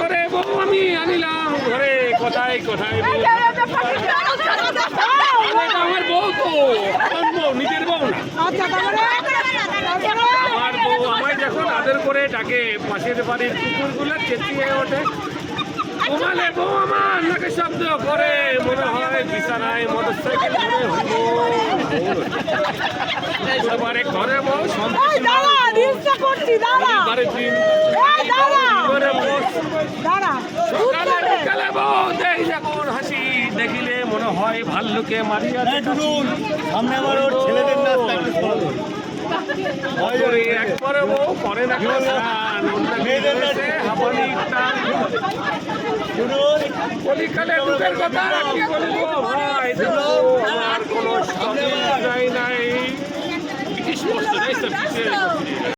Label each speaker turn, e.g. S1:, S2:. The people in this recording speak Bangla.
S1: করে বউ আমি আনিলাম ঘরে, কোথায় কোথায়? আরে আমার বউ তো, আমার বউ, নিজের বউ আমার বউ আমায় যখন আদর করে ডাকে, পাশের বাড়ির কুকুরগুলো চেঁচিয়ে ওঠে। ঘুমালে বউ আমার, নাকি শব্দ করে, মনে হয় বিছানায় মোটর সাইকেল করে ঘরে বউ সন্তুষ্ট বাড়ির দিন। ঘরে বউ। সকালে বউ দেই যখন হাসি। দেখিলে মনে হয় ভাল্লুকে মারিয়া
S2: সামনে আমার ওর ছেলেদের
S1: করে একবারে বউ করে না
S2: মেয়েদের নাচে
S1: হাবানি কলিকালে দুধের কথা কি বলব? ভাই দেখো